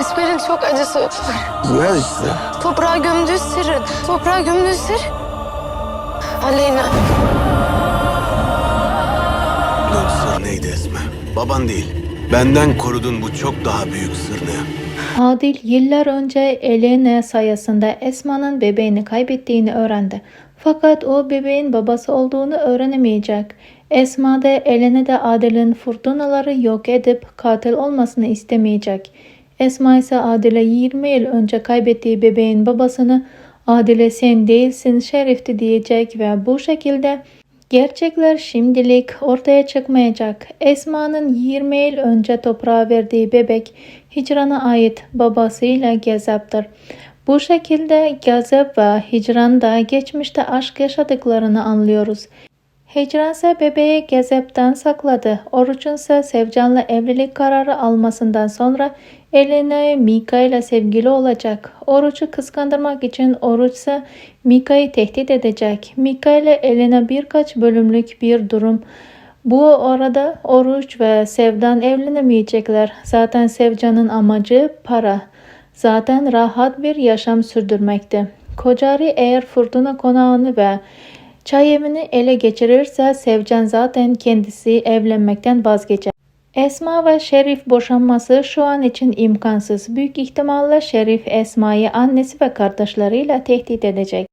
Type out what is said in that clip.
Esmer'in çok acısı var. Ver işte. Toprağa gömdüğü sırrın. Toprağa gömdüğü sır. Aleyna. Bunun sır neydi Esme? Baban değil. Benden korudun bu çok daha büyük sır ne? Adil yıllar önce Elena sayesinde Esma'nın bebeğini kaybettiğini öğrendi. Fakat o bebeğin babası olduğunu öğrenemeyecek. Esma da Elena da Adil'in fırtınaları yok edip katil olmasını istemeyecek. Esma ise Adil'e 20 yıl önce kaybettiği bebeğin babasını Adil'e sen değilsin şerifti diyecek ve bu şekilde Gerçekler şimdilik ortaya çıkmayacak. Esma'nın 20 yıl önce toprağa verdiği bebek Hicran'a ait babasıyla Gezep'tir. Bu şekilde Gezep ve Hicran da geçmişte aşk yaşadıklarını anlıyoruz. Hicran ise bebeği Gezep'ten sakladı. Oruç'un ise Sevcan'la evlilik kararı almasından sonra Elena Mika ile sevgili olacak. Oruç'u kıskandırmak için Oruç ise Mika'yı tehdit edecek. Mika ile Elena birkaç bölümlük bir durum. Bu arada Oruç ve Sevdan evlenemeyecekler. Zaten Sevcan'ın amacı para. Zaten rahat bir yaşam sürdürmekti. Kocari eğer fırtına konağını ve çay evini ele geçirirse Sevcan zaten kendisi evlenmekten vazgeçer. Esma ve Şerif boşanması şu an için imkansız. Büyük ihtimalle Şerif Esma'yı annesi ve kardeşleriyle tehdit edecek.